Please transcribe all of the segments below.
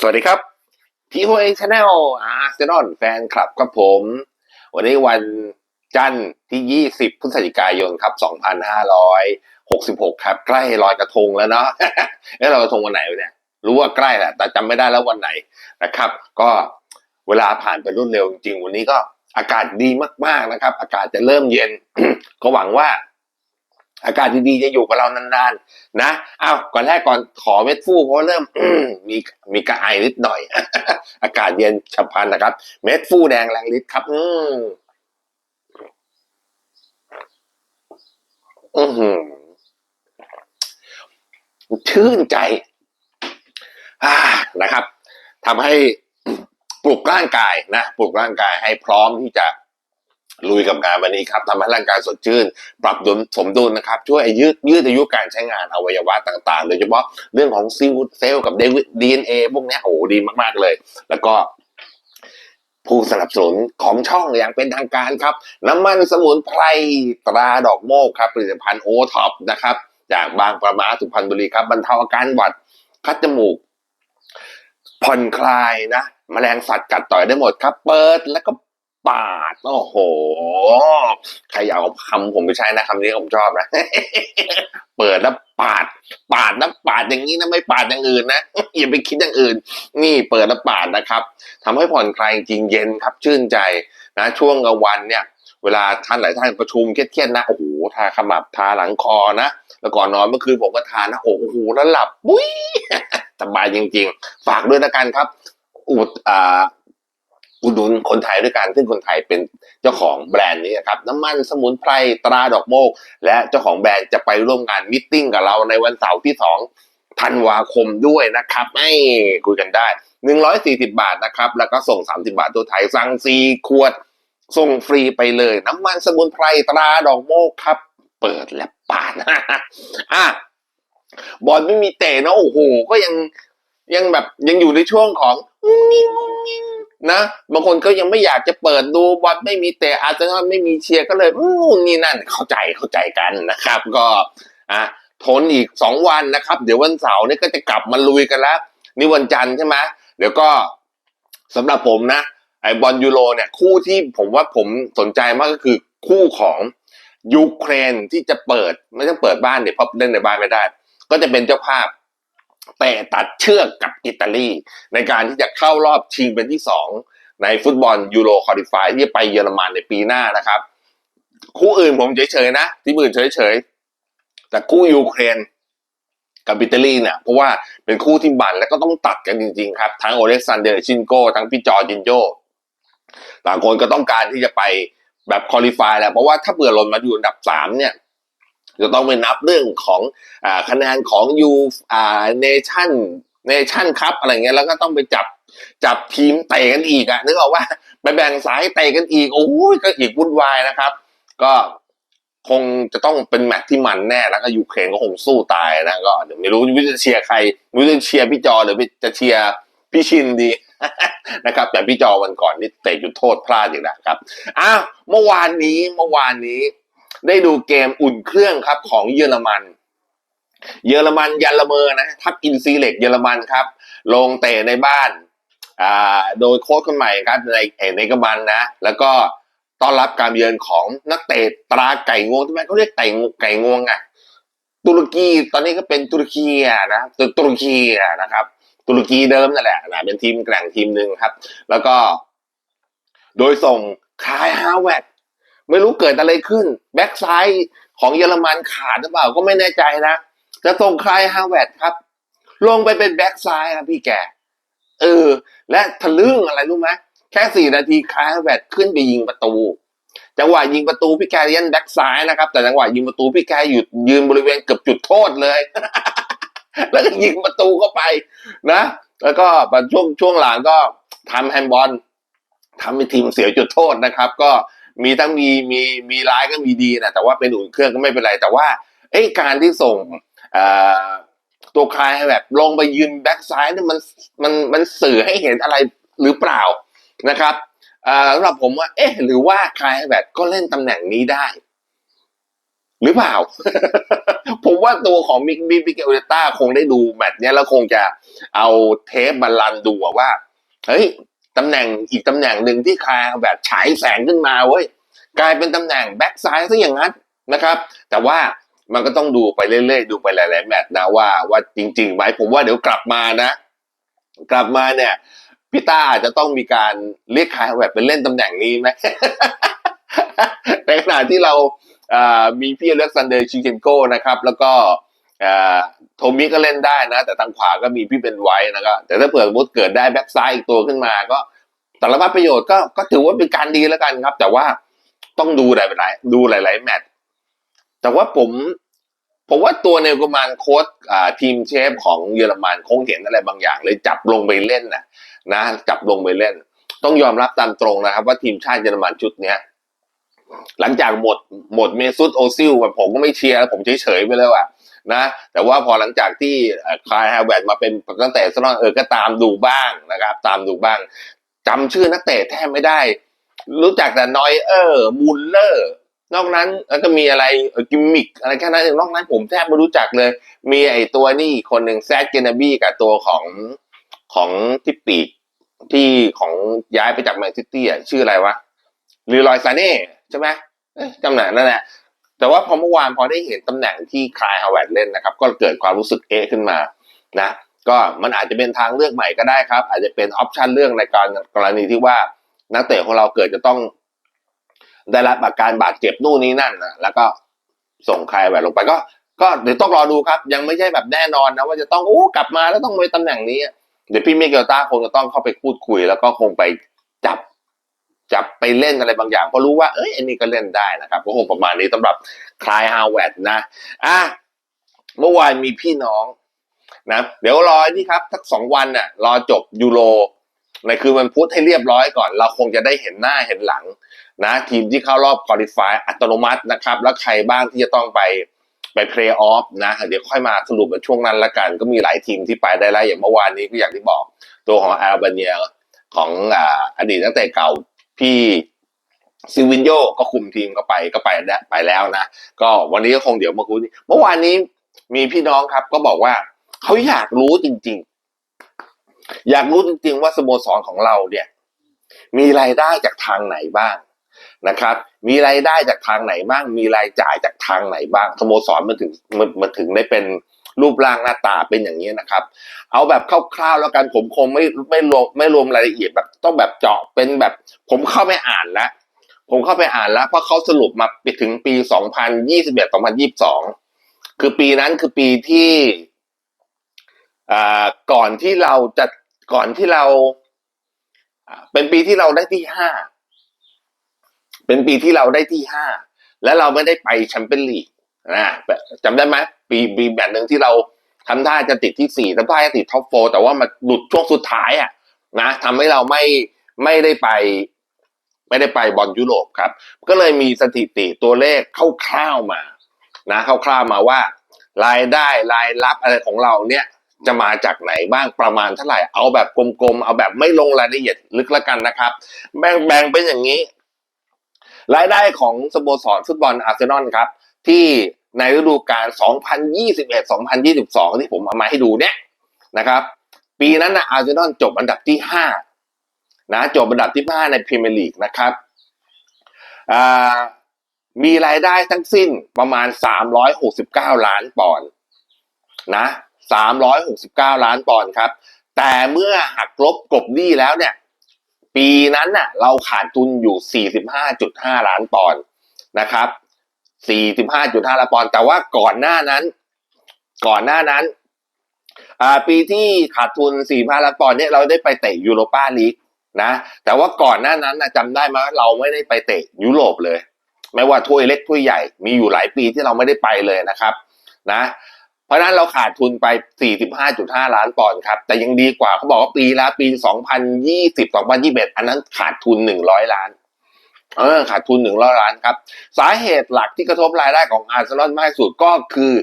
สวัสดีครับพี่ฮวยชาแนลอาร์เซนอลแฟนคลับครับผม วันนี้วันจันทร์ที่ 20 พฤศจิกายนครับ 2566 ครับ ใกล้ลอยกระทงแล้วเนาะเอ้ลอยกระทงวันไหนวะเนี่ย รู้ว่าใกล้แหละ แต่จำไม่ได้แล้ววันไหนนะครับ ก็เวลาผ่านไปรวดเร็วจริงๆ วันนี้ก็อากาศดีมากๆนะครับ อากาศจะเริ่มเย็น ก็หวังว่า อากาศดีๆจะอยู่กับเรานานๆ นะอ้าวก่อนแรกก่อนขอเม็ดฟูเพราะเริ่มมีมีกระไอนิดหน่อย อากาศเย็นฉับพลันนะครับ เม็ดฟูแดงแรงฤทธิ์ครับ อืมอือหือชื่นใจอ่านะครับทำให้ปลุกร่างกายนะปลุกร่างกายให้พร้อมที่จะ ลุยกับงานวันนี้ครับทำให้ร่างกายสดชื่น ปรับดุลสมดุลนะครับ ช่วยยืดยืดอายุการใช้งานอวัยวะต่างๆ โดยเฉพาะเรื่องของซิลเซลล์กับดีเอ็นเอพวกนี้โอ้ดีมากๆเลย แล้วก็ผู้สนับสนุนของช่องอย่างเป็นทางการครับ น้ำมันสมุนไพรตราดอกโมกครับผลิตภัณฑ์โอท็อปนะครับ จากบางประมาสุพรรณบุรีครับบรรเทาอาการหวัดคัดจมูก ผ่อนคลายนะแมลงสัตว์กัดต่อยได้หมดครับ เปิดแล้วก็ ปาด โอ้โห ใครอยากเอาคำผมไปใช้นะคำนี้ผมชอบนะ เปิดแล้วปาด ปาดนะปาดอย่างนี้นะไม่ปาดอย่างอื่นนะอย่าไปคิดอย่างอื่น นี่เปิดแล้วปาดนะครับทำให้ผ่อนคลายจริงเย็นครับ ชื่นใจนะช่วงกลางวันเนี่ย เวลาท่านหลายท่านประชุมเครียดๆนะโอ้โหทาขมับทาหลังคอนะแล้วก่อนนอนเมื่อคืนผมก็ทานะโอ้โหแล้วหลับปุ้ยสบายจริง ๆ ฝากด้วยนะกันครับอุดอ่า อุดหนุนคนไทยด้วยกันซึ่งคนไทยเป็นเจ้าของแบรนด์นี้นะครับน้ำมันสมุนไพรตราดอกโมก และเจ้าของแบรนด์จะไปร่วมงานมิทติ้งกับเราในวันเสาร์ที่สองธันวาคมด้วยนะครับให้คุยกันได้หนึ่งร้อยสี่สิบาทนะครับ แล้วก็ส่งสามสิบาทตัวไทยสั่งสี่ขวด ส่งฟรีไปเลย น้ำมันสมุนไพรตราดอกโมกครับ เปิดและปาดอะบอลไม่มีเตะนะโอ้โหก็ยังยังแบบยังอยู่ในช่วงของงุ้งงิ้งงุ้งงิ้ง นะบางคนก็ยังไม่อยากจะเปิดดูบอลไม่มีเตะอาจจะไม่มีเชียร์ก็เลยอืมนี่นั่นเข้าใจเข้าใจกันนะครับ ก็อะทนอีกสองวันนะครับ เดี๋ยววันเสาร์นี่ก็จะกลับมาลุยกันแล้วนี่วันจันทร์ใช่ไหมเดี๋ยวก็สำหรับผมนะไอบอลยูโรเนี่ยคู่ที่ผมว่าผมสนใจมากก็คือคู่ของยูเครนที่จะเปิดไม่ต้องเปิดบ้านเดี๋ยวเพราะเล่นในบ้านไม่ได้ ก็จะเป็นเจ้าภาพ แต่ตัดเชือกกับอิตาลี ในการที่จะเข้ารอบชิงเป็นที่สองในฟุตบอลยูโรคอลิฟายที่จะไปเยอรมันในปีหน้านะครับ คู่อื่นผมเฉยๆนะ ที่อื่นเฉยๆ แต่คู่ยูเครนกับอิตาลีเนี่ยเพราะว่าเป็นคู่ที่บันแล้วก็ต้องตัดกันจริงๆครับ ทั้งโอเล็กซานเดอร์ชินโกทั้งพี่จอร์จินโยต่างคนก็ต้องการที่จะไปแบบคอลิฟายแหละเพราะว่าถ้าเบื่อหล่นมาอยู่อันดับสามเนี่ย จะต้องไปนับเรื่องของอคะแนนของยูเนชั่นเนชั่นคัพอะไรเงี้ยแล้วก็ต้องไปจับจับทีมเตะกันอีกอะนึกออกว่าไปแบ่งสายเตะกันอีกโอ้ยก็อีกวุ่นวายนะครับ ก็คงจะต้องเป็นแมตช์ที่มันแน่แล้วก็ยูเครนก็คงสู้ตายนะก็เดี๋ยวไม่รู้ว่าจะเชียร์ใครไม่รู้จะเชียร์พี่จอหรือจะเชียร์พี่ชินดีนะครับแต่พี่จอวันก่อนนี่เตะจุดโทษพลาดอีกแล้วครับอ้าวเมื่อวานนี้เมื่อวานนี้ ได้ดูเกมอุ่นเครื่องครับของเยอรมัน เยอรมันยันละเมอนะทับอินซีเล็กเยอรมันครับ ลงเตะในบ้านอ่าโดยโค้ชคนใหม่ครับในเอกในกบันนะ แล้วก็ต้อนรับการเยือนของนักเตะตราไก่งวงทำไมเขาเรียกไก่งวงไก่งวงอะตุรกีตอนนี้ก็เป็นตุรกีอะนะตุตุรกีอะนะครับ ตุรกีเดิมนั่นแหละนะเป็นทีมแกร่งทีมหนึ่งครับ แล้วก็ โดยส่งคายฮาวเวต ไม่รู้เกิดอะไรขึ้น แบ็กซ้ายของเยอรมันขาดหรือเปล่าก็ไม่แน่ใจนะจะส่งคายฮาวเวตครับ ลงไปเป็นแบ็กซ้ายครับพี่แกเออ และทะลึ่งอะไรรู้ไหมแค่สี่นาทีคายฮาวเวตขึ้นไปยิงประตู จังหวะยิงประตูพี่แกยันแบ็กซ้ายนะครับ แต่จังหวะยิงประตูพี่แกหยุดยืนบริเวณเกือบจุดโทษเลย แล้วก็ยิงประตูเข้าไปนะ แล้วก็ช่วงช่วงหลังก็ทำแฮนด์บอลทำให้ทีมเสียจุดโทษนะครับ ก็ มีทั้งมีมีมีร้ายก็มีดีนะแต่ว่าเป็นอุ่นเครื่องก็ไม่เป็นไร แต่ว่าไอ้การที่ส่งตัวคลายแบบลงไปยืนแบ็กซ้ายเนี่ยมันมันมันสื่อให้เห็นอะไรหรือเปล่านะครับสำหรับผมว่า เอ๊ะ หรือว่าคลายแบบก็เล่นตำแหน่งนี้ได้ หรือเปล่า ผมว่าตัวของมิกมิมิเกลต้าคงได้ดูแมตช์เนี้ยแล้วคงจะเอาเทปบัลลันดูว่า เฮ้ย ตำแหน่งอีกตำแหน่งหนึ่งที่คาแบบฉายแสงขึ้นมาเว้ยกลายเป็นตำแหน่งแบ็กซ้ายซะอย่างนั้นนะครับ แต่ว่ามันก็ต้องดูไปเรื่อยๆ ดูไปหลายๆแมตช์นะว่าว่าจริงๆไหมผมว่าเดี๋ยวกลับมานะ กลับมาเนี่ยพี่ต้าอาจจะต้องมีการเรียกคายแบบเป็นเล่นตำแหน่งนี้ไหมในขณะที่เรามีพี่เล็กซานเดอร์ชิเชนโกนะครับ แล้วก็ โทมิก็เล่นได้นะ แต่ทางขวาก็มีพี่เป็นไว้นะครับแต่ถ้าเผื่อสมมติเกิดได้แบ็กซ้ายอีกตัวขึ้นมา ก็สารพัดประโยชน์ก็ก็ถือว่าเป็นการดีแล้วกันครับ แต่ว่าต้องดูหลายๆดูหลาย ๆ แมตช์แต่ว่าผม ผมว่าตัวเนลกมานโค้ชอ่าทีมเชฟของเยอรมันคงเห็นอะไรบางอย่าง เลยจับลงไปเล่นนะนะจับลงไปเล่น ต้องยอมรับตามตรงนะครับ ว่าทีมชาติเยอรมันชุดเนี้ยหลังจากหมดหมดเมซุตโอซิลแบบผมก็ไม่เชียร์ผมเฉยๆไปเลยว่ะ นะแต่ว่าพอหลังจากที่คลายฮาแวร์ดมาเป็นตั้งแต่สนอนเออก็ตามดูบ้างนะครับ ตามดูบ้างจำชื่อนักเตะแทบไม่ได้ รู้จักแต่นอยเออร์มูลเลอร์นอกนั้นแล้วก็มีอะไรกิมมิกอะไรแค่นั้นเองนอกนั้นผมแทบไม่รู้จักเลย มีไอตัวนี่คนหนึ่งแซดเกนบี้กับตัวของของที่ปีกที่ของย้ายไปจากแมนซิตี้อะชื่ออะไรวะลีลอยซาเน่ใช่ไหมจำหน่ายนั่นแหละ แต่ว่าพอเมื่อวานพอได้เห็นตำแหน่งที่คลายฮาวเวิร์ดเล่นนะครับ ก็เกิดความรู้สึกเอะขึ้นมานะก็มันอาจจะเป็นทางเลือกใหม่ก็ได้ครับ อาจจะเป็นออปชันเรื่องในการกรณีที่ว่านักเตะของเราเกิดจะต้อง ได้รับอาการบาดเจ็บนู่นนี่นั่นนะแล้วก็ส่งใครแบบลงไปก็ ก็เดี๋ยวต้องรอดูครับ ยังไม่ใช่แบบแน่นอนนะว่าจะต้องโอ้กลับมาแล้วต้องไปตำแหน่งนี้เดี๋ยวพี่เมเกลต้าคงจะต้องเข้าไปพูดคุย แล้วก็คงไปจับ จับไปเล่นอะไรบางอย่างเพราะรู้ว่าเอ้ยอันนี้ก็เล่นได้นะครับก็คงประมาณนี้สำหรับคลายฮาวเวิร์ดนะอะเมื่อวานมีพี่น้องนะเดี๋ยวรอนี่ครับสักสองวันน่ะรอจบยูโรในคืนวันพุธให้เรียบร้อยก่อน เราคงจะได้เห็นหน้าเห็นหลังนะทีมที่เข้ารอบคอลิฟายอัตโนมัตินะครับ แล้วใครบ้างที่จะต้องไปไปเพลย์ออฟนะ เดี๋ยวค่อยมาสรุปในช่วงนั้นละกัน ก็มีหลายทีมที่ไปได้แล้วอย่างเมื่อวานนี้ก็อย่างที่บอก ตัวของอาร์บเนียของอ่าอดีตนักเตะเก่า พี่ซิวินโยก็คุมทีมก็ไปก็ไปได้ไปแล้วนะ ก็วันนี้ก็คงเดี๋ยวมาคุยเมื่อวานนี้มีพี่น้องครับ ก็บอกว่าเขาอยากรู้จริง ๆ อยากรู้จริง ๆ ว่าสโมสรของเราเนี่ย มีรายได้จากทางไหนบ้างนะครับ มีรายได้จากทางไหนบ้าง มีรายจ่ายจากทางไหนบ้างสโมสรมันถึงมันมันถึงได้เป็น รูปร่างหน้าตาเป็นอย่างนี้นะครับ เอาแบบคร่าวๆแล้วกันผมคงไม่ไม่รวมไม่รวมรายละเอียดแบบต้องแบบเจาะเป็นแบบ ผมเข้าไปอ่านแล้วผมเข้าไปอ่านแล้ว เพราะเขาสรุปมาไปถึงปี 2021 2022 คือปีนั้นคือปีที่อ่าก่อนที่เราจะก่อนที่เราอ่าเป็นปีที่เราได้ที่ห้าเป็นปีที่เราได้ที่ห้าและเราไม่ได้ไปแชมเปี้ยนลีก นะจำได้ไหมปีปีแบบหนึ่งที่เราทำท่าจะติดที่สี่ทำท่าจะติดท็อปโฟแต่ว่ามาหลุดช่วงสุดท้ายอะนะทำให้เราไม่ไม่ได้ไป ไม่ได้ไปบอลยุโรปครับ ก็เลยมีสถิติตัวเลขคร่าวๆมานะคร่าวๆมาว่า รายได้รายรับอะไรของเราเนี่ยจะมาจากไหนบ้างประมาณเท่าไหร่เอาแบบกลมๆ เอาแบบไม่ลงรายละเอียดลึกละกันนะครับ แบ่งแบ่งเป็นอย่างนี้ รายได้ของสโมสรฟุตบอลอาร์เซนอลครับ ที่ ในฤดูกาล 2021-2022 ที่ผมเอามาให้ดูเนี่ยนะครับ ปีนั้นนะอาร์เซนอลจบอันดับที่ 5 นะจบอันดับที่ 5 ในพรีเมียร์ลีกนะครับมีรายได้ทั้งสิ้นประมาณ 369 ล้านปอนด์นะ369 ล้านปอนด์ครับ แต่เมื่อหักลบกลบหนี้แล้วเนี่ย ปีนั้นน่ะเราขาดทุนอยู่ 45.5 ล้านปอนด์นะครับ 45.5ล้านปอนด์แต่ว่าก่อนหน้านั้น ก่อนหน้านั้นปีที่ขาดทุน 45ล้านปอนด์เนี่ยเราได้ไปเตะยูโรปาลีกนะแต่ว่าก่อนหน้านั้นนะจำได้ไหมว่าเราไม่ได้ไปเตะยุโรปเลย ไม่ว่าถ้วยเล็กถ้วยใหญ่มีอยู่หลายปีที่เราไม่ได้ไปเลยนะครับนะเพราะนั้นเราขาดทุนไป 45.5 ล้านปอนด์ครับแต่ยังดีกว่าเขาบอกว่าปีละปี 2020 2021 อันนั้นขาดทุน 100 ล้าน เออขาดทุน100ล้านครับ สาเหตุหลักที่กระทบรายได้ของอาร์เซนอลมากสุดก็คือ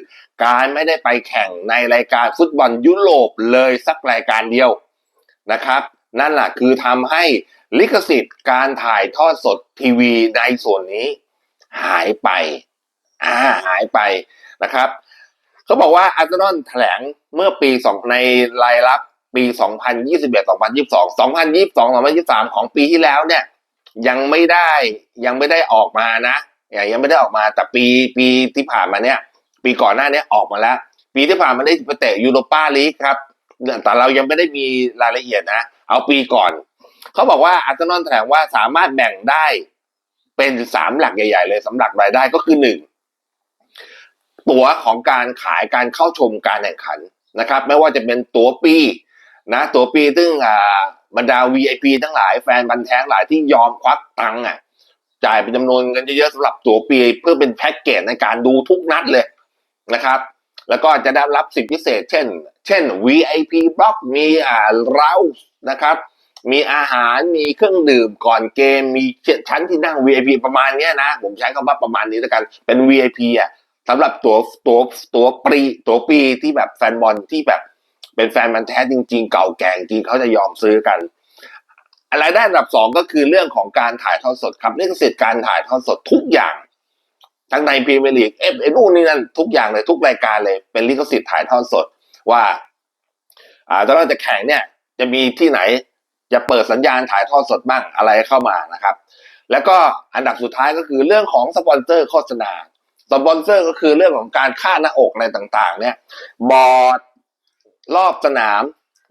การไม่ได้ไปแข่งในรายการฟุตบอลยุโรปเลยสักรายการเดียวนะครับ นั่นแหละคือทำให้ลิขสิทธิ์การถ่ายทอดสดทีวีในส่วนนี้ หายไปอ่าหายไปนะครับเขาบอกว่าอาร์เซนอลแถลงเมื่อปีสองในรายรับปี 2021 2022 2022 2023 ของปีที่แล้วเนี่ย ยังไม่ได้ยังไม่ได้ออกมานะยังไม่ได้ออกมาแต่ปีปีที่ผ่านมาเนี่ย ปีก่อนหน้านี้ออกมาแล้ว ปีที่ผ่านมาได้ไปเตะยูโรปาลีกครับแต่เรายังไม่ได้มีรายละเอียดนะ เอาปีก่อน เขาบอกว่าอาร์เซนอลแถลงว่าสามารถแบ่งได้เป็นสามหลักใหญ่ ๆ เลยสำหรับรายได้ก็คือหนึ่งตั๋วของการขายการเข้าชมการแข่งขันนะครับ ไม่ว่าจะเป็นตั๋วปีนะตั๋วปีซึ่งอ่า บรรดา VIP ทั้งหลายแฟนบันแท้งหลายที่ยอมควักตังค์อะ จ่ายเป็นจำนวนเงินเยอะๆสำหรับตั๋วปีเพื่อเป็นแพ็กเกจในการดูทุกนัดเลยนะครับ แล้วก็จะได้รับสิทธิพิเศษ เช่น เช่น VIP บล็อกมีอ่าเรานะครับ มีอาหารมีเครื่องดื่มก่อนเกม มีชั้นที่นั่ง VIP ประมาณนี้นะ ผมใช้คำว่าประมาณนี้แล้วกันเป็น VIP อะสำหรับตัวตัวตัวปีตัวปีที่แบบแฟนบอลที่แบบ เป็นแฟนมันแท้จริง ๆ เก่าแก่จริงเขาจะยอมซื้อกันรายได้อันดับสองก็คือเรื่องของการถ่ายทอดสดครับลิขสิทธิ์การถ่ายทอดสดทุกอย่าง ทั้งในพรีเมียร์ลีกเอฟเอนู่นนี่นั่นทุกอย่างเลยทุกรายการเลยเป็นลิขสิทธิ์ถ่ายทอดสดว่าอ่าตอนเราจะแข่งเนี่ยจะมีที่ไหนจะเปิดสัญญาณถ่ายทอดสดบ้างอะไรเข้ามานะครับ แล้วก็อันดับสุดท้ายก็คือเรื่องของสปอนเซอร์โฆษณาสปอนเซอร์ก็คือเรื่องของการค่าหน้าอกอะไรต่างๆ เนี่ยบอร์ด รอบสนาม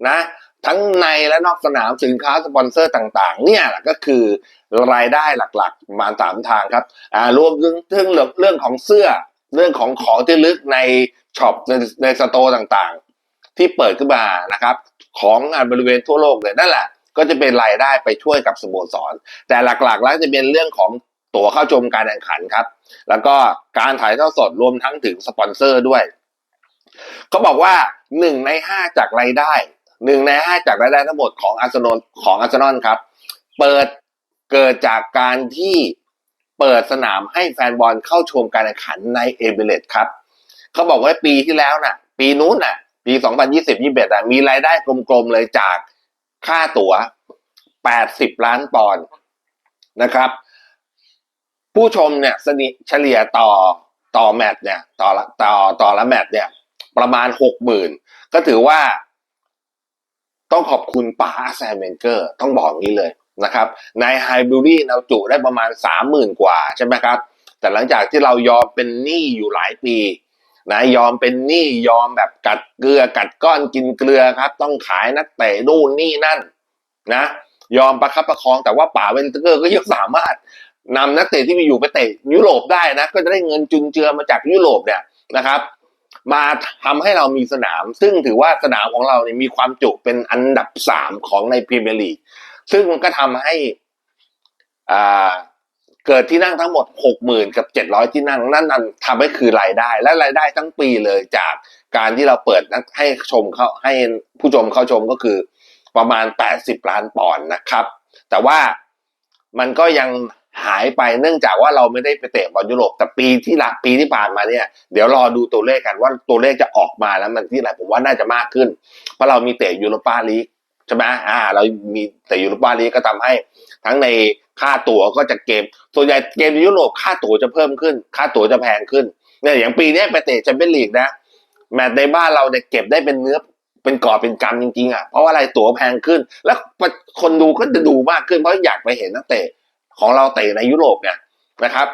นะ ทั้งในและนอกสนามสินค้าสปอนเซอร์ต่างๆ เนี่ยแหละก็คือรายได้หลักๆ ประมาณสามทางครับอ่ารวมถึงเรื่องเรื่องของเสื้อเรื่องของของที่ลึกในช็อปในในสโตร์ต่างๆ ที่เปิดขึ้นมานะครับ ของงาบริเวณทั่วโลกเลยนั่นแหละก็จะเป็นรายได้ไปช่วยกับสโมสร แต่หลักๆแล้วจะเป็นเรื่องของตั๋วเข้าชมการแข่งขันครับ แล้วก็การถ่ายทอดสดรวมทั้งถึงสปอนเซอร์ด้วย เขาบอกว่าหนึ่งในห้าจากรายได้หนึ่งในห้าจากรายได้ทั้งหมดของอาร์เซนอลของอาร์เซนอลครับ เปิดเกิดจากการที่เปิดสนามให้แฟนบอลเข้าชมการแข่งขันในเอเบเลตครับเขาบอกว่าปีที่แล้วน่ะ ปีนู้นน่ะ ปี 2020 21อะมีรายได้กลมๆเลยจากค่าตั๋ว 80 ล้านปอนด์นะครับ ผู้ชมเนี่ยสนิเฉลี่ยต่อต่อแมตช์เนี่ย ต่อต่อต่อละแมตช์เนี่ย ประมาณหกหมื่นก็ถือว่า ต้องขอบคุณป้าแซมเวนเกอร์ ต้องบอกงี้เลยนะครับในไฮบูรี่เราจุได้ประมาณสามหมื่นกว่าใช่ไหมครับ แต่หลังจากที่เรายอมเป็นหนี้อยู่หลายปีนะยอมเป็นหนี้ยอมแบบกัดเกลือกัดก้อนกินเกลือครับ ต้องขายนักเตะนู่นนี่นั่นนะ ยอมประคับประคองแต่ว่าป่าเวนเกอร์ก็ยังสามารถนำนักเตะที่มีอยู่ไปเตะยุโรปได้นะ ก็จะได้เงินจุนเจือมาจากยุโรปเนี่ยนะครับ มาทำให้เรามีสนาม ซึ่งถือว่าสนามของเราเนี่ยมีความจุเป็นอันดับสามของในพรีเมียร์ลีกซึ่งมันก็ทำให้อ่าเกิดที่นั่งทั้งหมดหกหมื่นกับเจ็ดร้อยที่นั่งนั่นนั่นทำให้คือรายได้ และรายได้ทั้งปีเลยจากการที่เราเปิดนักให้ชมเข้าให้ผู้ชมเข้าชมก็คือประมาณแปดสิบล้านปอนด์นะครับ แต่ว่ามันก็ยัง หายไปเนื่องจากว่าเราไม่ได้ไปเตะบอลยุโรปแต่ปีที่ละปีที่ผ่านมาเนี่ยเดี๋ยวรอดูตัวเลขกันว่าตัวเลขจะออกมาแล้วมันที่ไหนผมว่าน่าจะมากขึ้น เพราะเรามีเตะยูโรปาลีกใช่ไหมอ่า เรามีเตะยูโรปาลีกก็ทำให้ ทั้งในค่าตั๋วก็จะเกม ส่วนใหญ่เกมยุโรปค่าตั๋วจะเพิ่มขึ้น ค่าตั๋วจะแพงขึ้นเนี่ยอย่างปีนี้ไปเตะแชมเปี้ยนลีกนะแมตช์ในบ้านเราเนี่ยเก็บได้เป็นเนื้อเป็นกอบเป็นกำจริงๆอะเพราะว่าอะไรตั๋วแพงขึ้น แล้วคนดูก็จะดูมากขึ้นเพราะอยากไปเห็นนักเตะ ของเราเตะในยุโรปเนี่ยนะครับ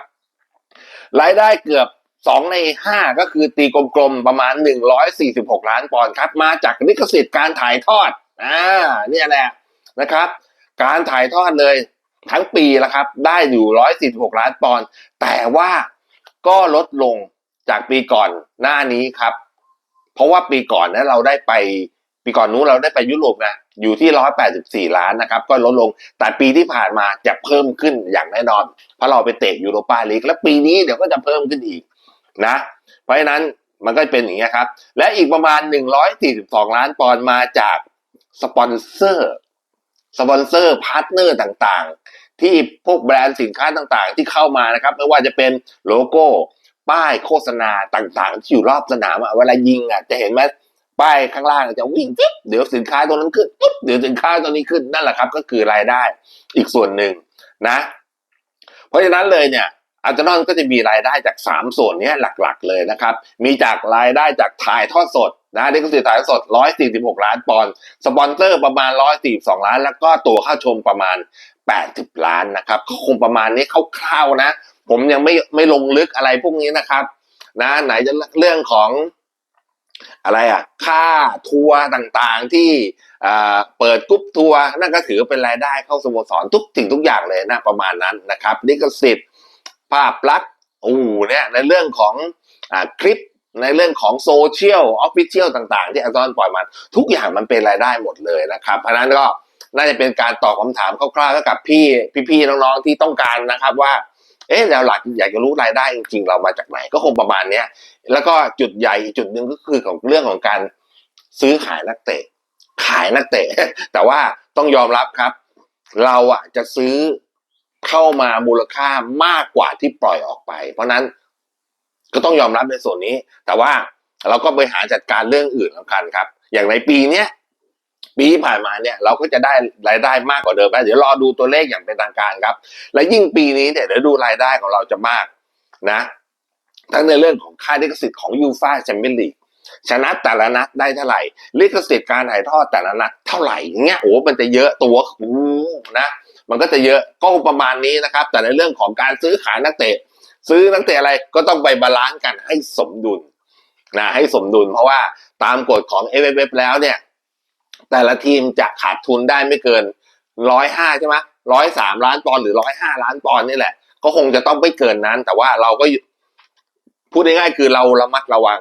รายได้เกือบสองในห้าก็คือตีกลมๆ ประมาณหนึ่งร้อยสี่สิบหกล้านปอนด์ครับ มาจากลิขสิทธิ์การถ่ายทอดอ่าเนี่ยแหละนะครับ การถ่ายทอดเลยทั้งปีล้วครับ ได้อยู่ร้อยสี่สิบหกล้านปอนด์แต่ว่าก็ลดลงจากปีก่อนหน้านี้ครับ เพราะว่าปีก่อนนะเราได้ไป ปีก่อนนู้นเราได้ไปยุโรปนะอยู่ที่ร้อยแปดสิบสี่ล้านนะครับ ก็ลดลง แต่ปีที่ผ่านมาจะเพิ่มขึ้นอย่างแน่นอน เพราะเราไปเตะยูโรปาลีก และปีนี้เดี๋ยวก็จะเพิ่มขึ้นอีกนะ เพราะฉะนั้นมันก็เป็นอย่างนี้ครับ และอีกประมาณหนึ่งร้อยสี่สิบสองล้านปอนด์มาจากสปอนเซอร์สปอนเซอร์พาร์ทเนอร์ต่างๆ ที่พวกแบรนด์สินค้าต่างๆ ที่เข้ามานะครับ ไม่ว่าจะเป็นโลโก้ ป้ายโฆษณาต่างๆ ที่อยู่รอบสนามเวลายิงอะจะเห็นไหม ป้ายข้างล่างจะวิ่งจิ๊บเดี๋ยวสินค้าตัวนั้นขึ้นปุ๊บเดี๋ยวสินค้าตัวนี้ขึ้นนั่นแหละครับ ก็คือรายได้อีกส่วนหนึ่งนะ เพราะฉะนั้นเลยเนี่ยอาร์เซนอลก็จะมีรายได้จาก 3 ส่วนเนี้ยหลักๆเลยนะครับ มีจากรายได้จากถ่ายทอดสดนะนี่ก็คือถ่ายทอดสด 146 ล้านปอนด์สปอนเซอร์ประมาณ 142 ล้าน แล้วก็ตั๋วเข้าชมประมาณ 80 ล้านนะครับก็คงประมาณนี้คร่าวๆนะ ผมยังไม่ไม่ลงลึกอะไรพวกนี้นะครับ นะไหนจะเรื่องของ อะไรอะค่าทัวร์ต่างๆที่เปิดกรุ๊ปทัวร์นั่นก็ถือเป็นรายได้เข้าสโมสรทุกสิ่งทุกอย่างเลยนะประมาณนั้นนะครับลิขสิทธิ์ภาพลักษณ์โอ้เนี่ยในเรื่องของอคลิปในเรื่องของโซเชียลออฟฟิเชียลต่างๆ ที่อาจารย์ปล่อยมาทุกอย่างมันเป็นรายได้หมดเลยนะครับเพราะฉะนั้นก็น่าจะเป็นการตอบคำถามคร่าวๆกับพี่พี่ๆน้องๆที่ต้องการนะครับว่า เอ๊ะเราหลักอยากจะรู้รายได้จริงๆเรามาจากไหน ก็คงประมาณเนี้ยแล้วก็จุดใหญ่อีกจุดหนึ่งก็คือของเรื่องของการซื้อขายนักเตะ ขายนักเตะ แต่ว่าต้องยอมรับครับ เราอะจะซื้อเข้ามามูลค่ามากกว่าที่ปล่อยออกไป เพราะฉะนั้นก็ต้องยอมรับในส่วนนี้ แต่ว่าเราก็บริหารจัดการเรื่องอื่นสำคัญครับ อย่างในปีเนี้ย ปีที่ผ่านมาเนี่ยเราก็จะได้รายได้มากกว่าเดิมนะเดี๋ยวรอดูตัวเลขอย่างเป็นทางการครับ และยิ่งปีนี้เนี่ยเดี๋ยวดูรายได้ของเราจะมากนะทั้งในเรื่องของค่าลิขสิทธิ์ของยูฟ่าแชมเปี้ยนลีกชนะแต่ละนัดได้เท่าไหร่ ลิขสิทธิ์การถ่ายทอดแต่ละนัดเท่าไหร่เงี้ยโอ้มันจะเยอะตัวโอ้นะ มันก็จะเยอะก็ประมาณนี้นะครับ แต่ในเรื่องของการซื้อขายนักเตะ ซื้อนักเตะอะไรก็ต้องไปบาลานซ์กันให้สมดุลนะให้สมดุล เพราะว่าตามกฎของ f f f แล้วเนี่ย แต่ละทีมจะขาดทุนได้ไม่เกินร้อยห้าใช่ไหมร้อยสามล้านปอนด์หรือร้อยห้าล้านปอนด์นี่แหละ ก็คงจะต้องไม่เกินนั้น แต่ว่าเราก็พูดง่ายๆคือเราระมัดระวัง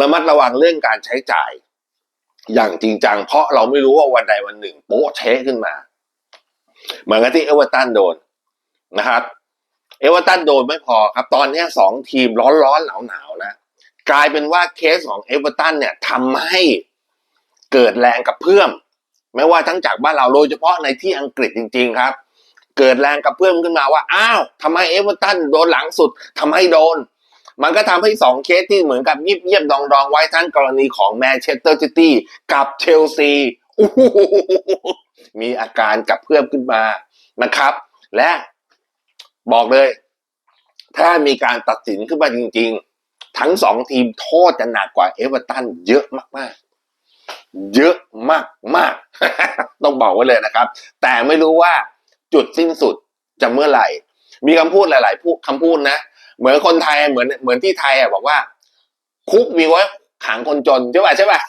ระมัดระวังเรื่องการใช้จ่าย อย่างจริงจัง เพราะเราไม่รู้ว่าวันใดวันหนึ่ง โป๊ะเชขึ้นมา เหมือนกับที่เอเวอร์ตันโดนนะครับ เอเวอร์ตันโดนไม่พอครับ ตอนนี้สองทีมร้อนๆหนาวๆนะ กลายเป็นว่าเคสของเอเวอร์ตันเนี่ยทำให้ เกิดแรงกับเพื่อมไม่ว่าทั้งจากบ้านเราโดยเฉพาะในที่อังกฤษจริง ๆ ครับ เกิดแรงกับเพื่อมขึ้นมาว่าอ้าวทำไมเอเวอร์ตันโดนหลังสุดทำให้โดน มันก็ทำให้สองเคสที่เหมือนกับยิบเยียบดองดองๆไว้ทั้งกรณีของแมนเชสเตอร์ซิตี้กับเชลซีมีอาการกับเพื่อมขึ้นมานะครับ และบอกเลย ถ้ามีการตัดสินขึ้นมาจริง ๆ ทั้งสองทีมโทษจะหนักกว่าเอเวอร์ตันเยอะมากๆ เยอะมากมากๆต้องบอกไว้เลยนะครับ แต่ไม่รู้ว่าจุดสิ้นสุดจะเมื่อไหร่ มีคำพูดหลาย ๆ พูดคำพูดนะ เหมือนคนไทยเหมือนเหมือนที่ไทยอะบอกว่า คุกมีไว้ขังคนจนใช่ป่ะใช่ป่ะ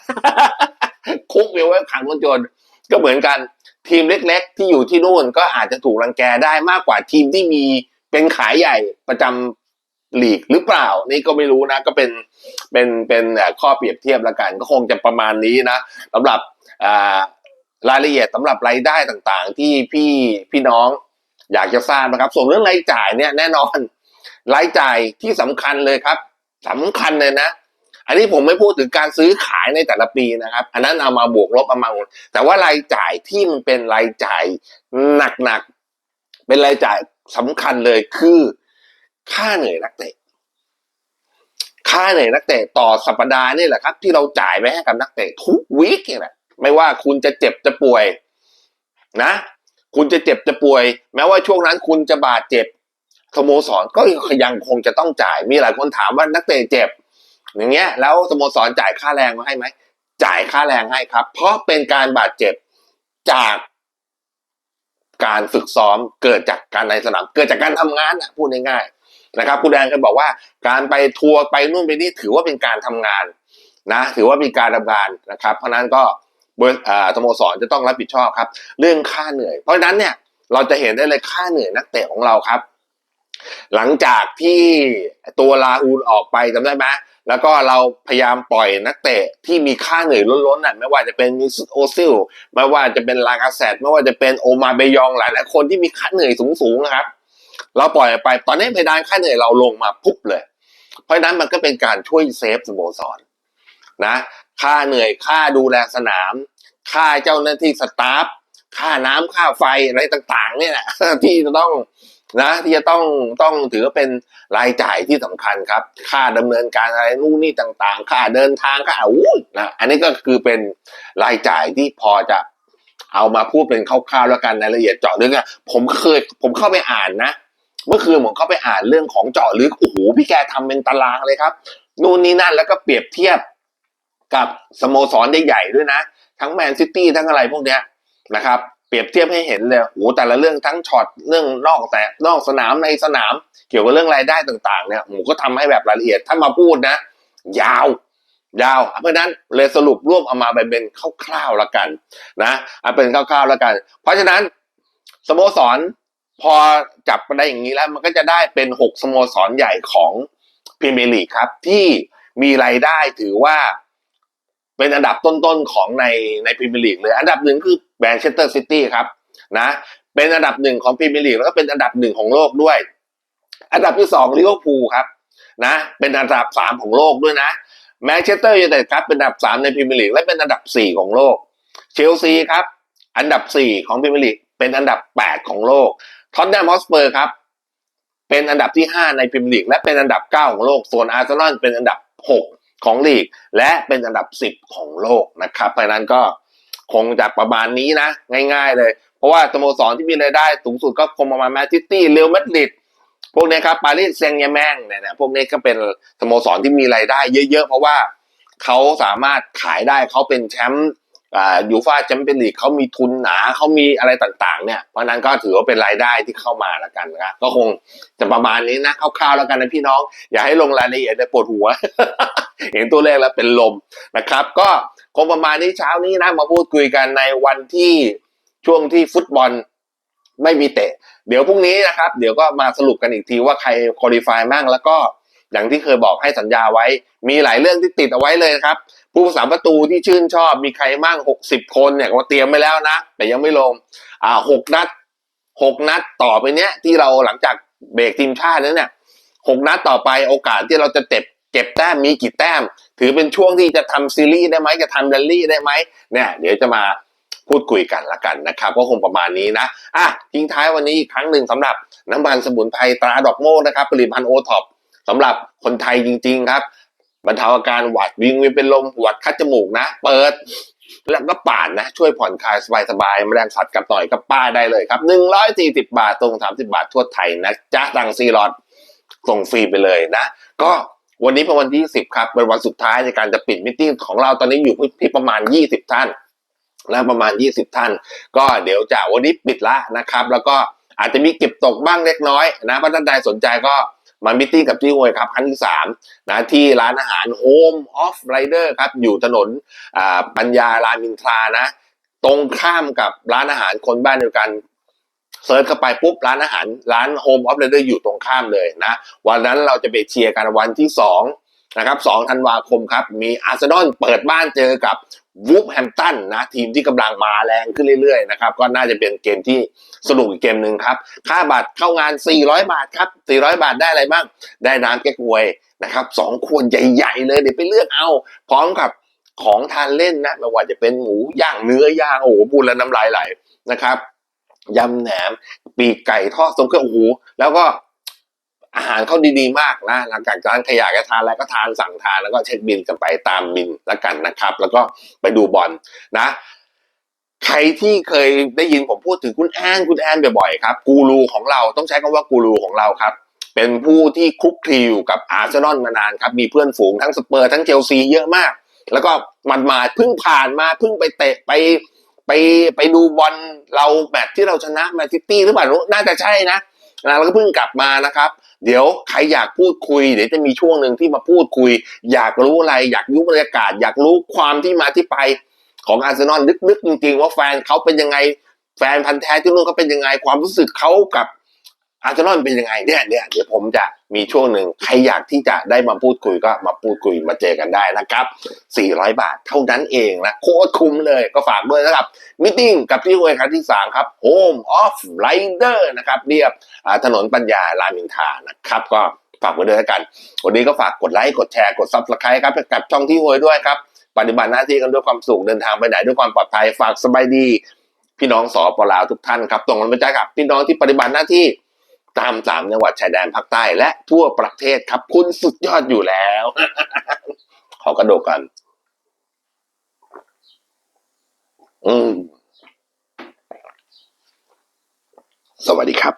คุกมีไว้ขังคนจน ก็เหมือนกันทีมเล็ก ๆ ที่อยู่ที่นู่นก็อาจจะถูกรังแกได้มากกว่าทีมที่มีเป็นขายใหญ่ประจำ ลีกหรือเปล่า นี่ก็ไม่รู้นะ ก็เป็นเป็นเป็นข้อเปรียบเทียบละกัน ก็คงจะประมาณนี้นะสำหรับรายละเอียดสำหรับรายได้ต่างๆ ที่พี่พี่น้องอยากจะทราบนะครับ ส่วนเรื่องรายจ่ายเนี่ยแน่นอนรายจ่ายที่สำคัญเลยครับสำคัญเลยนะอันนี้ผมไม่พูดถึงการซื้อขายในแต่ละปีนะครับ อันนั้นเอามาบวกลบเอามาแต่ว่ารายจ่ายที่มันเป็นรายจ่ายหนักๆเป็นรายจ่ายสำคัญเลยคือ ค่าเหนื่อยนักเตะ ค่าเหนื่อยนักเตะต่อสัปดาห์นี่แหละครับ ที่เราจ่ายไปให้กับนักเตะทุกวีคเนี่ยแหละไม่ว่าคุณจะเจ็บจะป่วย นะ คุณจะเจ็บจะป่วย แม้ว่าช่วงนั้นคุณจะบาดเจ็บสโมสรก็ยังคงจะต้องจ่าย มีหลายคนถามว่านักเตะเจ็บ อย่างเงี้ย แล้วสโมสรจ่ายค่าแรงมาให้ไหมจ่ายค่าแรงให้ครับ เพราะเป็นการบาดเจ็บจากการฝึกซ้อมเกิดจากการในสนาม เกิดจากการทำงานนะพูดง่ายๆ นะครับคุณแดงเคยบอกว่าการไปทัวร์ไปนู่นไปนี่ถือว่าเป็นการทำงานนะถือว่ามีการทำงานนะครับ เพราะนั้นก็บริอ่าสโมสรจะต้องรับผิดชอบครับ เรื่องค่าเหนื่อย เพราะฉะนั้นเนี่ยเราจะเห็นได้เลยค่าเหนื่อยนักเตะของเราครับ หลังจากที่ตัวลาอูนออกไปจำได้ไหมแล้วก็เราพยายามปล่อยนักเตะที่มีค่าเหนื่อยล้นๆน่ะไม่ว่าจะเป็นมิสโอซิลไม่ว่าจะเป็นลากาเซตไม่ว่าจะเป็นโอมาเบยองหลายๆคนที่มีค่าเหนื่อยสูงๆนะครับ เราปล่อยไป ตอนนี้เพดานค่าเหนื่อยเราลงมาปุ๊บเลย เพราะนั้นมันก็เป็นการช่วยเซฟสโมสรนะค่าเหนื่อยค่าดูแลสนาม ค่าเจ้าหน้าที่สตาฟค่าน้ำค่าไฟอะไรต่างๆ เนี่ยแหละที่จะต้องนะที่จะต้องต้องถือว่าเป็นรายจ่ายที่สำคัญครับ ค่าดำเนินการอะไรนู่นนี่ต่าง ๆ ค่าเดินทางค่าอู้นะอันนี้ก็คือเป็นรายจ่ายที่พอจะเอามาพูดเป็นคร่าวๆแล้วกันในรายละเอียดเจาะลึกอะผมเคยผมเข้าไปอ่านนะ เมื่อคืนผมเข้าไปอ่านเรื่องของเจาะลึกโอ้โหพี่แกทำเป็นตารางเลยครับ นู่นนี่นั่นแล้วก็เปรียบเทียบกับสโมสรใหญ่ๆด้วยนะ ทั้งแมนซิตี้ทั้งอะไรพวกเนี้ยนะครับเปรียบเทียบให้เห็นเลยโอ้แต่ละเรื่องทั้งช็อตเรื่องนอกแต่นอกสนามในสนาม เกี่ยวกับเรื่องรายได้ต่างๆเนี่ยผมก็ทำให้แบบรายละเอียดถ้ามาพูดนะ ยาว ยาว เพราะนั้นเลยสรุปรวบเอามาเป็นคร่าวๆละกันนะเอาเป็นคร่าวๆแล้วกัน เพราะฉะนั้นสโมสร พอจับมาได้อย่างนี้แล้วมันก็จะได้เป็นหกสโมสรใหญ่ของพรีเมียร์ลีกครับ ที่มีรายได้ถือว่าเป็นอันดับต้นๆของในในพรีเมียร์ลีกเลย อันดับหนึ่งคือแมนเชสเตอร์ซิตี้ครับนะเป็นอันดับหนึ่งของพรีเมียร์ลีกแล้วก็เป็นอันดับหนึ่งของโลกด้วย อันดับที่สองลิเวอร์พูลครับนะเป็นอันดับสามของโลกด้วยนะแมนเชสเตอร์ยูไนเต็ดครับเป็นอันดับสามในพรีเมียร์ลีกและเป็นอันดับสี่ของโลกเชลซีครับอันดับสี่ของพรีเมียร์ลีกเป็นอันดับแปดของโลก ท็อตแนมฮอสเปอร์ครับ เป็นอันดับที่ห้าในพรีเมียร์ลีกและเป็นอันดับเก้าของโลก ส่วนอาร์เซนอลเป็นอันดับหกของลีก และเป็นอันดับสิบของโลกนะครับเพราะนั้นก็คงจะประมาณนี้นะ ง่ายๆเลย เพราะว่าสโมสรที่มีรายได้สูงสุดก็คงประมาณแมนซิตี้เรอัลมาดริดพวกนี้ครับปารีสแซงต์แยแมงเนี่ยนะพวกนี้ก็เป็นสโมสรที่มีรายได้เยอะๆ เพราะว่าเขาสามารถขายได้เขาเป็นแชมป์ ยูฟ่าแชมเปี้ยนลีกเขามีทุนหนาเขามีอะไรต่างๆ เนี่ย เพราะนั้นก็ถือว่าเป็นรายได้ที่เข้ามาละกันนะครับก็คงจะประมาณนี้นะคร่าวๆแล้วกันนะพี่น้อง อย่าให้ลงรายละเอียดเลยปวดหัว เห็นตัวเลขแล้วเป็นลมนะครับ ก็คงประมาณนี้เช้านี้นะมาพูดคุยกันในวันที่ช่วงที่ฟุตบอลไม่มีเตะ เดี๋ยวพรุ่งนี้นะครับ เดี๋ยวก็มาสรุปกันอีกทีว่าใครคุริฟายมั่งแล้วก็ อย่างที่เคยบอกให้สัญญาไว้ มีหลายเรื่องที่ติดเอาไว้เลยนะครับ ผู้สามประตูที่ชื่นชอบมีใครมั่งหกสิบคนเนี่ยก็เตรียมไว้แล้วนะ แต่ยังไม่ลงอ่าหกนัดหกนัดต่อไปเนี้ยที่เราหลังจากเบรกทีมชาตินั้นเนี่ยหกนัดต่อไปโอกาสที่เราจะเก็บเก็บแต้มมีกี่แต้ม ถือเป็นช่วงที่จะทำซีรีส์ได้ไหมจะทำแรลลี่ได้ไหมเนี่ยเดี๋ยวจะมาพูดคุยกันละกันนะครับก็คงประมาณนี้นะอะทิ้งท้ายวันนี้อีกครั้งหนึ่งสำหรับน้ำมันสมุนไพรตราดอกโม่นะครับผลิตภัณฑ์โอท็อป สำหรับคนไทยจริง ๆ ครับบรรเทาอาการหวัดวิงเวียนเป็นลมหวัดคัดจมูกนะ เปิด แล้วก็ป่านนะ ช่วยผ่อนคลายสบายๆแมลงสัตว์กับหน่อยก็ป้าได้เลยครับหนึ่งร้อยสี่สิบาทตรงสามสิบาททั่วไทยนะจ้าตังซีรอดส่งฟรีไปเลยนะ ก็วันนี้เป็นวันที่สิบครับ เป็นวันสุดท้ายในการจะปิดมิ팅ของเราตอนนี้อยู่ที่ประมาณยี่สิบท่านนะประมาณยี่สิบท่าน ก็เดี๋ยวจะวันนี้ปิดละนะครับ แล้วก็อาจจะมีเก็บตกบ้างเล็กน้อยนะเพราะท่านใดสนใจก็ มามิ팅กับที่ฮวยครับครั้งที่สามนะที่ร้านอาหาร Home of Rider ครับอยู่ถนนปัญญารามินทรานะ ตรงข้ามกับร้านอาหารคนบ้านเดียวกันเซิร์ชเข้าไปปุ๊บร้านอาหารร้าน Home of Rider อยู่ตรงข้ามเลยนะวันนั้นเราจะไปเชียร์กันวันที่สองนะครับสองธันวาคมครับ มีอาร์เซนอลเปิดบ้านเจอกับ วูฟแฮมตันนะทีมที่กำลังมาแรงขึ้นเรื่อยๆนะครับก็น่าจะเป็นเกมที่สนุกอีกเกมหนึ่งครับ ค่าบัตรเข้างาน 400 บาทครับ 400 บาทได้อะไรบ้าง ได้น้ำแก้กวยนะครับสองขวดใหญ่ๆเลยเดี๋ยวไปเลือกเอา พร้อมกับของทานเล่นนะไม่ว่าจะเป็นหมูย่างเนื้อย่างโอ้โหพูดแล้วน้ำลายไหลนะครับยำแหนมปีกไก่ทอดทรงเครื่องโอ้โหแล้วก็ อาหารเขาดีๆมากนะหลังจากร้านขยะก็ทานแล้วก็ทานสั่งทานแล้วก็เช็คบินกันไปตามบินแล้วกันนะครับ แล้วก็ไปดูบอลนะใครที่เคยได้ยินผมพูดถึงคุณแอนคุณแอนบ่อยๆครับกูรูของเราต้องใช้คำว่ากูรูของเราครับ เป็นผู้ที่คุกคลีอยู่กับอาร์เซนอลมานานครับ มีเพื่อนฝูงทั้งสเปอร์ทั้งเชลซีเยอะมาก แล้วก็มันมาเพิ่งผ่านมาเพิ่งไปเตะไปไปไปดูบอลเราแมตช์ที่เราชนะแมนซิตี้หรือเปล่าน่าจะใช่นะนะแล้วก็เพิ่งกลับมานะครับ เดี๋ยวใครอยากพูดคุยเดี๋ยวจะมีช่วงหนึ่งที่มาพูดคุย อยากรู้อะไร อยากรู้บรรยากาศ อยากรู้ความที่มาที่ไปของอาร์เซนอลลึกๆจริงๆว่าแฟนเขาเป็นยังไงแฟนพันธ์แท้ที่นู่นเขาเป็นยังไงความรู้สึกเขากับ อาร์เซนอลเป็นยังไงเนี่ยเนี่ยเดี๋ยวผมจะมีช่วงหนึ่งใครอยากที่จะได้มาพูดคุยก็มาพูดคุยมาเจอกันได้นะครับ 400 บาทเท่านั้นเองนะโคตรคุ้มเลยก็ฝากด้วยนะครับมิ팅กับที่ฮวยครั้งที่สามครับ Home of Rider นะครับเรียบถนนปัญญารามอินทานะครับก็ฝากไว้ด้วยกัน วันนี้ก็ฝากกดไลค์กดแชร์กดซับสไครต์ครับกับช่องที่ฮวยด้วยครับ ปฏิบัติหน้าที่กันด้วยความสุขเดินทางไปไหนด้วยความปลอดภัยฝากสบายดี พี่น้องสอปลาวทุกท่านครับตรงกันไปใจกับพี่น้องที่ปฏิบัติหน้าที่ ตามสามจังหวัดชายแดนภาคใต้และทั่วประเทศครับ คุณสุดยอดอยู่แล้ว ขอกระโดกกัน อืม สวัสดีครับ